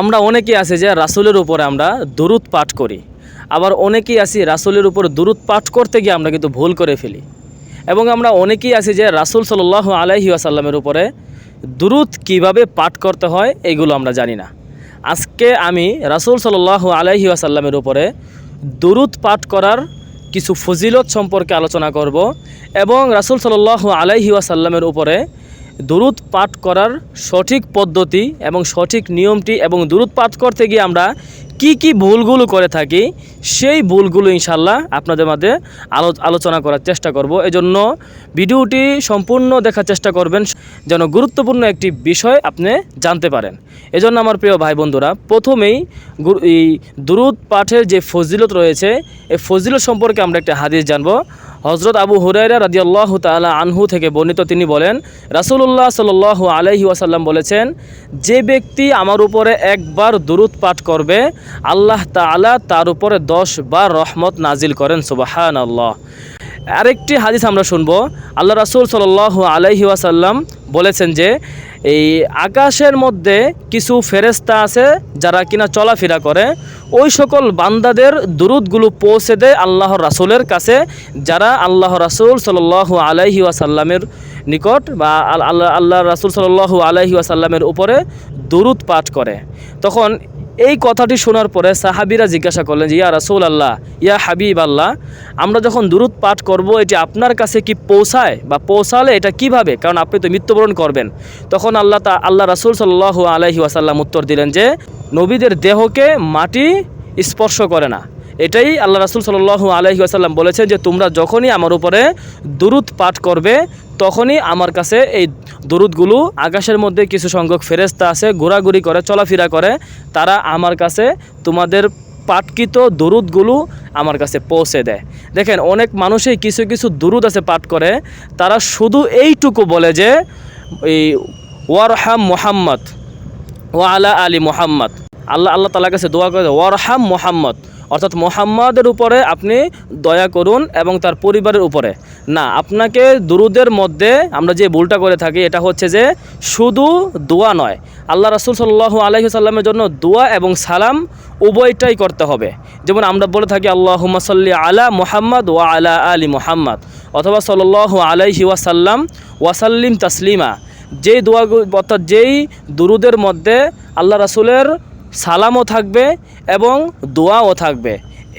আমরা অনেকেই আছে যে রাসুলের উপরে আমরা দুরুদ পাঠ করি। আবার অনেকেই আছি রাসুলের উপর দুরুদ পাঠ করতে গিয়ে আমরা কিন্তু ভুল করে ফেলি। এবং আমরা অনেকেই আছি যে রাসুল সাল্লাহ আলাইহি আসাল্লামের উপরে দুরুদ কীভাবে পাঠ করতে হয়, এগুলো আমরা জানি না। আজকে আমি রাসুল সাল্লাহ আলাইহি আসাল্লামের উপরে দুরুদ পাঠ করার কিছু ফজিলত সম্পর্কে আলোচনা করব এবং রাসুল সাল্লাহ আলাইহি আসাল্লামের উপরে দুরুদ পাঠ করার সঠিক পদ্ধতি এবং সঠিক নিয়মটি এবং দুরুদ পাঠ করতে গিয়ে আমরা কি কি ভুলগুলো করে থাকি, সেই ভুলগুলো ইনশাল্লাহ আপনাদের মাঝে আলো, আলোচনা করার চেষ্টা করব। এজন্য ভিডিওটি সম্পূর্ণ দেখার চেষ্টা করবেন, যেন গুরুত্বপূর্ণ একটি বিষয় আপনি জানতে পারেন। এজন্য আমার প্রিয় ভাই বন্ধুরা, প্রথমেই এই দুরুদ পাঠের যে ফজিলত রয়েছে, এই ফজিলত সম্পর্কে আমরা একটা হাদিস জানব। হজরত আবু হুরাইরা রাজিয়াল্লাহ তাআলা আনহু থেকে বর্ণিত তিনি বলেন, রাসূলুল্লাহ সাল আলহি ওয়াসাল্লাম বলেছেন, যে ব্যক্তি আমার উপরে একবার দুরুদ পাঠ করবে, আল্লাহ তালা তার উপরে দশ বার রহমত নাজিল করেন সুবাহান আল্লাহ আরেকটি হাদিস আমরা শুনব। আল্লাহ রাসূল সাল্লাল্লাহু আলাইহি ওয়াসাল্লাম বলেছেন যে, এই আকাশের মধ্যে কিছু ফেরেস্তা আছে যারা কিনা চলাফেরা করে। ওই সকল বান্দাদের দুরুদগুলো পৌঁছে দেয় আল্লাহর রাসুলের কাছে, যারা আল্লাহ রাসূল সাল্লাল্লাহু আলাইহি ওয়াসাল্লামের নিকট বা আল- আল্লাহ আল্লাহ রাসূল সাল্লাল্লাহু আলাইহি ওয়াসাল্লামের উপরে দুরুদ পাঠ করে। তখন এই কথাটি শোনার পরে সাহাবিরা জিজ্ঞাসা করলেন যে, ইয়া রাসৌল আল্লাহ ইয়া হাবিব আল্লাহ আমরা যখন দূরত পাঠ করব, এটি আপনার কাছে কি পৌঁছায়? বা পৌঁছালে এটা কীভাবে? কারণ আপনি তো মৃত্যুবরণ করবেন। তখন আল্লাহ তা, আল্লাহ রাসুল সাল্লাহ আলহি ওয়াসাল্লাম উত্তর দিলেন যে, নবীদের দেহকে মাটি স্পর্শ করে না। এটাই আল্লাহ রাসূল সাল্লাল্লাহু আলাইহি ওয়াসাল্লাম বলেছেন যে তোমরা যখনই আমার উপরে দুরুদ পাঠ করবে, তখনই আমার কাছে এই দুরুদগুলো আকাশের মধ্যে কিছু সংখ্যক ফেরেস্তা আছে, ঘোরাঘুরি করে, চলাফেরা করে, তারা আমার কাছে তোমাদের পাঠকৃত দুরুদগুলো আমার কাছে পৌঁছে দেয়। দেখেন, অনেক মানুষই কিছু কিছু দুরুদ আছে পাঠ করে, তারা শুধু এইটুকু বলে যে, এই ওয়ারহাম মোহাম্মদ ও আলা আলী মোহাম্মদ। আল্লাহ আল্লাহ তালার কাছে দোয়া করে, ওয়ারহাম মোহাম্মদ। অর্থাৎ মোহাম্মদের উপরে আপনি দয়া করুন এবং তার পরিবারের উপরে। না, আপনাকে দুরুদের মধ্যে আমরা যে ভুলটা করে থাকি, এটা হচ্ছে যে শুধু দোয়া নয়। আল্লাহ রাসুল সাল্লাহ আলহি সাল্লামের জন্য দোয়া এবং সালাম উভয়টাই করতে হবে। যেমন আমরা বলে থাকি আল্লাহ সাল্লি আলা মোহাম্মদ ওয়া আলা আলী মোহাম্মদ। অথবা সাল্লাহ আলাইহি ওয়াসাল্লাম, ওয়াসাল্লিম তাসলিমা। যেই দোয়া, অর্থাৎ যেই দুরুদের মধ্যে আল্লাহ রাসুলের সালামও থাকবে এবং দোয়াও থাকবে।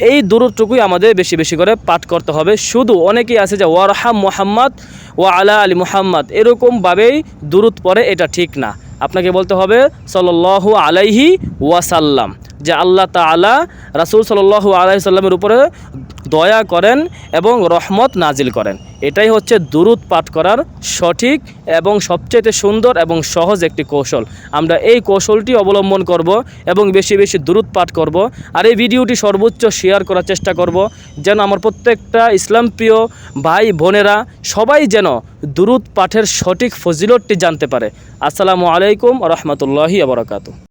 এই দূরটুকুই আমাদের বেশি বেশি করে পাঠ করতে হবে। শুধু অনেকেই আছে যে, ওয়ারহাম মোহাম্মদ ও আলা আলী মোহাম্মদ। এরকমভাবেই দূরত পরে এটা ঠিক না। আপনাকে বলতে হবে, সল্লাল্লাহু আলাইহি ওয়াসাল্লাম। যে আল্লাহ তাআলা রাসূল সাল্লাল্লাহু আলাইহি সাল্লামের উপরে দয়া করেন এবং রহমত নাজিল করেন। এটাই হচ্ছে দুরুদ পাঠ করার সঠিক এবং সবচেয়ে সুন্দর এবং সহজ একটি কৌশল। আমরা এই কৌশলটি অবলম্বন করব এবং বেশি বেশি দুরুদ পাঠ করব আর এই ভিডিওটি সর্বোচ্চ শেয়ার করার চেষ্টা করব যেন আমার প্রত্যেকটা ইসলাম প্রিয় ভাই, বোনেরা সবাই যেন দুরুদ পাঠের সঠিক ফজিলতটি জানতে পারে। আসসালামু আলাইকুম রহমতুল্লাহি আবরকাত